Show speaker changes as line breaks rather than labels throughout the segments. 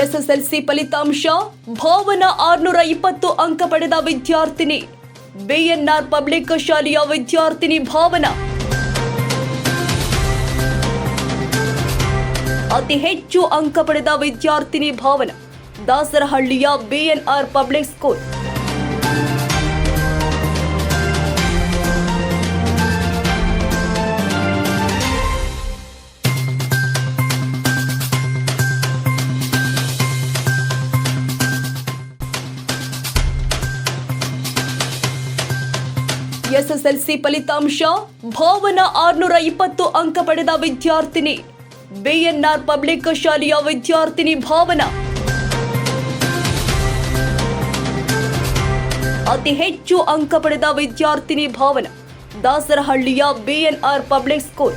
SSLC ಫಲಿತಾಂಶ, ಭಾವನ ಆರ್ನೂರ ಇಪ್ಪತ್ತು ಅಂಕ ಪಡೆದ ವಿದ್ಯಾರ್ಥಿನಿ, ಬಿಎನ್ಆರ್ ಪಬ್ಲಿಕ್ ಶಾಲೆಯ ವಿದ್ಯಾರ್ಥಿನಿ ಭಾವನ. ಅತಿ ಹೆಚ್ಚು ಅಂಕ ಪಡೆದ ವಿದ್ಯಾರ್ಥಿನಿ ಭಾವನ, ದಾಸರಹಳ್ಳಿಯ ಬಿಎನ್ಆರ್ ಪಬ್ಲಿಕ್ ಸ್ಕೂಲ್. ಎಸ್ಎಸ್ಎಲ್ಸಿ ಫಲಿತಾಂಶ, ಭಾವನ ಆರ್ನೂರ ಇಪ್ಪತ್ತು ಅಂಕ ಪಡೆದ ವಿದ್ಯಾರ್ಥಿನಿ, ಬಿಎನ್ಆರ್ ಪಬ್ಲಿಕ್ ಶಾಲೆಯ ವಿದ್ಯಾರ್ಥಿನಿ ಭಾವನ. ಅತಿ ಹೆಚ್ಚು ಅಂಕ ಪಡೆದ ವಿದ್ಯಾರ್ಥಿನಿ Bhavana, ದಾಸರಹಳ್ಳಿಯ BNR public school.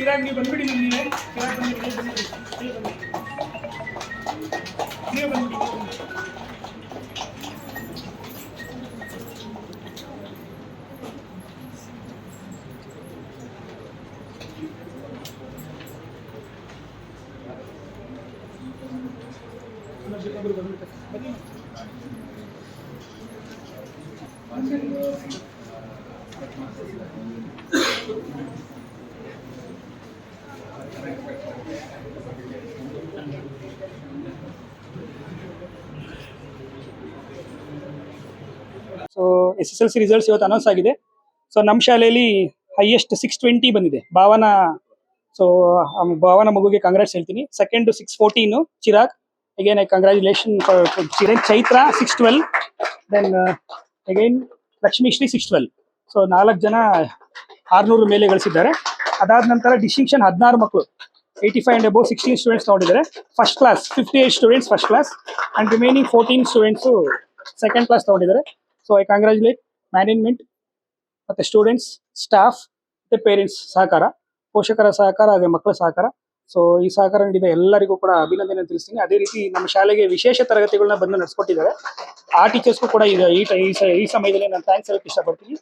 Chirag ನೀವು ಬಂದ್ಬಿಡಿ ನಮ್ಮ ನೀವೇ ಚಿರಾಗ್ ಬಂದ್ಬಿಡಿ ಬಂದ್ಬಿಡಿ ನೀವೇ ಬಂದ್ಬಿಡಿ ನೀವೇ ಬಂದ್ಬಿಡಿ ಇನ್ನೊಬ್ರು ಬಂದ್ಬಿಡ್ತಾರೆ. So S S L C results ಇವತ್ತು ಅನೌನ್ಸ್ ಆಗಿದೆ. ಸೊ ನಮ್ಮ ಶಾಲೆಯಲ್ಲಿ ಹೈಯೆಸ್ಟ್ ಸಿಕ್ಸ್ ಟ್ವೆಂಟಿ ಬಂದಿದೆ. ಭಾವನ ಸೊ ಭಾವನ ಮಗುಗೆ ಕಾಂಗ್ರೆಸ್ ಹೇಳ್ತೀನಿ. Second six fourteen Chirag. Again I congratulation Chiran Chaitra six twelve then again Lakshmishree six twelve so ನಾಲ್ಕು ಜನ ಆರುನೂರು ಮೇಲೆ ಗಳಿಸಿದ್ದಾರೆ. ಅದಾದ ನಂತರ ಡಿಸ್ಟಿಂಕ್ಷನ್ ಹದಿನಾರು ಮಕ್ಕಳು eighty five and above sixteen students ತಗೊಂಡಿದ್ದಾರೆ. First class fifty eight students first class and remaining fourteen students second class ತಗೊಂಡಿದ್ದಾರೆ. ಸೊ ಐ ಕಂಗ್ರ್ಯಾಚುಲೇಟ್ ಮ್ಯಾನೇಜ್ಮೆಂಟ್ ಮತ್ತೆ ಸ್ಟೂಡೆಂಟ್ಸ್ ಸ್ಟಾಫ್ ಮತ್ತು ಪೇರೆಂಟ್ಸ್ ಸಹಕಾರ. ಪೋಷಕರ ಸಹಕಾರ, ಹಾಗೆ ಮಕ್ಕಳ ಸಹಕಾರ. ಸೊ ಈ ಸಹಕಾರ ನೀಡಿದ ಎಲ್ಲರಿಗೂ ಕೂಡ ಅಭಿನಂದನೆ ತಿಳಿಸ್ತೀನಿ. ಅದೇ ರೀತಿ ನಮ್ಮ ಶಾಲೆಗೆ ವಿಶೇಷ ತರಗತಿಗಳನ್ನ ಬಂದು ನಡೆಸ್ಕೊಟ್ಟಿದ್ದಾರೆ. ಆ ಟೀಚರ್ಸ್ಗೂ ಕೂಡ ಈಗ ಈ ಈ ಸಮಯದಲ್ಲಿ ನಾನು ಥ್ಯಾಂಕ್ಸ್ ಹೇಳಕ್ಕೆ ಇಷ್ಟಪಡ್ತೀನಿ.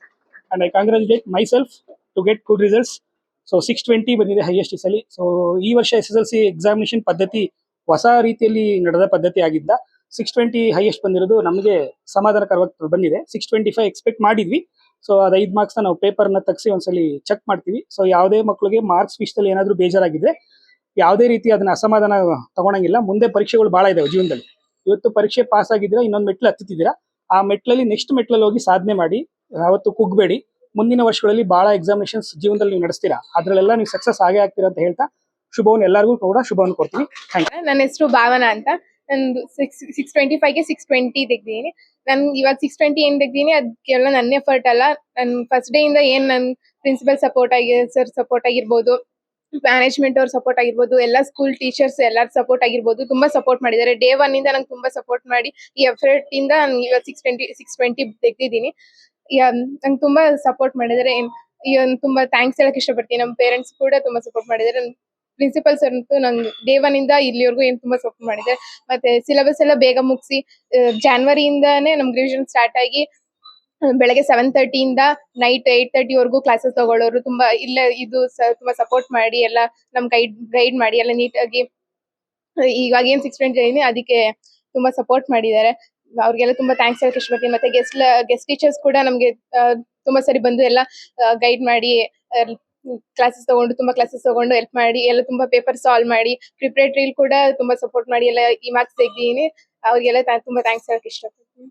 And I congratulate myself to get good results so six twenty ಬಂದಿದೆ ಹೈಯೆಸ್ಟ್ ಈ ಅಲ್ಲಿ ಸೊ ಈ ವರ್ಷ S S L C examination ಪದ್ಧತಿ ಹೊಸ ರೀತಿಯಲ್ಲಿ ನಡೆದ ಪದ್ಧತಿ ಆಗಿದ್ದ. ಸಿಕ್ಸ್ ಟ್ವೆಂಟಿ ಹೈಯೆಸ್ಟ್ ಬಂದಿರೋದು ನಮಗೆ ಸಮಾಧಾನಕರವಾಗಿ ಬಂದಿದೆ. ಸಿಕ್ಸ್ ಟ್ವೆಂಟಿ ಫೈವ್ ಎಕ್ಸ್ಪೆಕ್ಟ್ ಮಾಡಿದ್ವಿ. ಸೊ ಅದು ಐದು ಮಾರ್ಕ್ಸ್ನ ನಾವು ಪೇಪರ್ನ ತಗಿಸಿ ಒಂದ್ಸಲಿ ಚೆಕ್ ಮಾಡ್ತೀವಿ. ಸೊ ಯಾವುದೇ ಮಕ್ಕಳಿಗೆ ಮಾರ್ಕ್ಸ್ ವಿಷಯದಲ್ಲಿ ಏನಾದರೂ ಬೇಜಾರಾಗಿದ್ರೆ ಯಾವುದೇ ರೀತಿ ಅದನ್ನ ಅಸಮಾಧಾನ ತಗೊಳಂಗಿಲ್ಲ ಮುಂದೆ ಪರೀಕ್ಷೆಗಳು ಭಾಳ ಇದಾವೆ ಜೀವನದಲ್ಲಿ. ಇವತ್ತು ಪರೀಕ್ಷೆ ಪಾಸ್ ಆಗಿದ್ರೆ ಇನ್ನೊಂದು ಮೆಟ್ಲು ಹತ್ತಿದ್ದೀರಾ ಆ ಮೆಟ್ಲಲ್ಲಿ ನೆಕ್ಸ್ಟ್ ಮೆಟ್ಲಲ್ಲಿ ಹೋಗಿ ಸಾಧನೆ ಮಾಡಿ ಯಾವತ್ತು ಕುಗ್ಬೇಡಿ. ಮುಂದಿನ ವರ್ಷಗಳಲ್ಲಿ ಬಹಳ ಎಕ್ಸಾಮಿನೇಷನ್ಸ್ ಜೀವನದಲ್ಲಿ ನೀವು ನಡೆಸ್ತೀರಾ? ಅದರಲ್ಲೆಲ್ಲ ನೀವು ಸಕ್ಸಸ್ ಆಗೇ ಆಗ್ತೀರಾ ಅಂತ ಹೇಳ್ತಾ ಶುಭವನ್ನು ಎಲ್ಲರಿಗೂ ಕೂಡ ಶುಭವನ್ನು ಕೊಡ್ತೀನಿ. ಥ್ಯಾಂಕ್
ನನ್ನ ಹೆಸರು ಭಾವನಾ ಅಂತ. ನಂದು ಸಿಕ್ಸ್ ಸಿಕ್ಸ್ ಟ್ವೆಂಟಿ ಫೈವ್ಗೆ ಸಿಕ್ಸ್ ಟ್ವೆಂಟಿ ತೆಗ್ದೀನಿ ನನ್ ಇವಾಗ ಸಿಕ್ಸ್ ಟ್ವೆಂಟಿ ಏನ್ ತೆಗ್ದೀನಿ ಅದಕ್ಕೆಲ್ಲ ನನ್ನ ಎಫರ್ಟ್ ಅಲ್ಲ. ನನ್ ಫಸ್ಟ್ ಡೇ ಇಂದ ಏನ್ ನನ್ ಪ್ರಿನ್ಸಿಪಲ್ ಸಪೋರ್ಟ್ ಆಗಿ ಸರ್ ಸಪೋರ್ಟ್ ಆಗಿರ್ಬೋದು ಮ್ಯಾನೇಜ್ಮೆಂಟ್ ಅವ್ರ ಸಪೋರ್ಟ್ ಆಗಿರ್ಬೋದು, ಎಲ್ಲ ಸ್ಕೂಲ್ ಟೀಚರ್ಸ್ ಎಲ್ಲರ ಸಪೋರ್ಟ್ ಆಗಿರ್ಬೋದು, ತುಂಬಾ ಸಪೋರ್ಟ್ ಮಾಡಿದ್ದಾರೆ. ಡೇ ಒನ್ ಇಂದ ನಂಗೆ ತುಂಬಾ ಸಪೋರ್ಟ್ ಮಾಡಿ ಈ ಎಫರ್ಟ್ ಇಂದ ನಾನು ಇವಾಗ ಸಿಕ್ಸ್ ಟ್ವೆಂಟಿ ಸಿಕ್ಸ್ ಟ್ವೆಂಟಿ ತೆಗ್ದಿದ್ದೀನಿ. ನಂಗೆ ತುಂಬಾ ಸಪೋರ್ಟ್ ಮಾಡಿದರೆ ತುಂಬಾ ಥ್ಯಾಂಕ್ಸ್ ಹೇಳಕ್ ಇಷ್ಟಪಡ್ತೀನಿ. ನಮ್ಮ ಪೇರೆಂಟ್ಸ್ ಕೂಡ ತುಂಬಾ ಸಪೋರ್ಟ್ ಮಾಡಿದ್ದಾರೆ. ಪ್ರಿನ್ಸಿಪಲ್ ಸರ್ ಅಂತೂ ನಂಗೆ ಇಂದ ಇಲ್ಲಿವರೆಗೂ ಏನ್ ತುಂಬಾ ಸಪೋರ್ಟ್ ಮಾಡಿದ್ದಾರೆ. ಮತ್ತೆ ಸಿಲೆಬಸ್ ಎಲ್ಲ ಬೇಗ ಮುಗಿಸಿ ಜಾನ್ವರಿಯಿಂದಾನೇ ನಮ್ ರಿವಿಷನ್ ಸ್ಟಾರ್ಟ್ ಆಗಿ ಬೆಳಗ್ಗೆ ಸೆವೆನ್ ತರ್ಟಿಯಿಂದ ನೈಟ್ ಏಟ್ ತರ್ಟಿ ವರೆಗೂ ಕ್ಲಾಸಸ್ ತಗೊಳ್ಳೋರು. ತುಂಬಾ, ಇಲ್ಲ ಇದು ತುಂಬಾ ಸಪೋರ್ಟ್ ಮಾಡಿ, ಎಲ್ಲ ನಮ್ ಗೈಡ್ ಗೈಡ್ ಮಾಡಿ, ಎಲ್ಲ ನೀಟಾಗಿ ಇವಾಗ ಏನ್ ಸಿಕ್ಸ್ ಅದಕ್ಕೆ ತುಂಬಾ ಸಪೋರ್ಟ್ ಮಾಡಿದ್ದಾರೆ. ಅವ್ರಿಗೆಲ್ಲ ತುಂಬಾ ಥ್ಯಾಂಕ್ಸ್ ಹೇಳಕ್ ಇಷ್ಟಪಡ್ತೀನಿ. ಮತ್ತೆ ಗೆಸ್ಟ್ ಗೆಸ್ಟ್ ಟೀಚರ್ಸ್ ಕೂಡ ನಮ್ಗೆ ತುಂಬಾ ಸರಿ ಬಂದು ಎಲ್ಲ ಗೈಡ್ ಮಾಡಿ ಕ್ಲಾಸಸ್ ತಗೊಂಡು, ತುಂಬಾ ಕ್ಲಾಸಸ್ ತಗೊಂಡು ಹೆಲ್ಪ್ ಮಾಡಿ, ಎಲ್ಲ ತುಂಬಾ ಪೇಪರ್ ಸಾಲ್ವ್ ಮಾಡಿ ಪ್ರಿಪರೇಟರಿ ಕೂಡ ತುಂಬಾ ಸಪೋರ್ಟ್ ಮಾಡಿ, ಎಲ್ಲ ಈ ಮಾರ್ಕ್ಸ್ ತೆಗ್ದೀನಿ ಅವ್ರಿಗೆಲ್ಲ ತುಂಬಾ ಥ್ಯಾಂಕ್ಸ್ ಹೇಳಕ್ ಇಷ್ಟಪಡ್ತೀನಿ.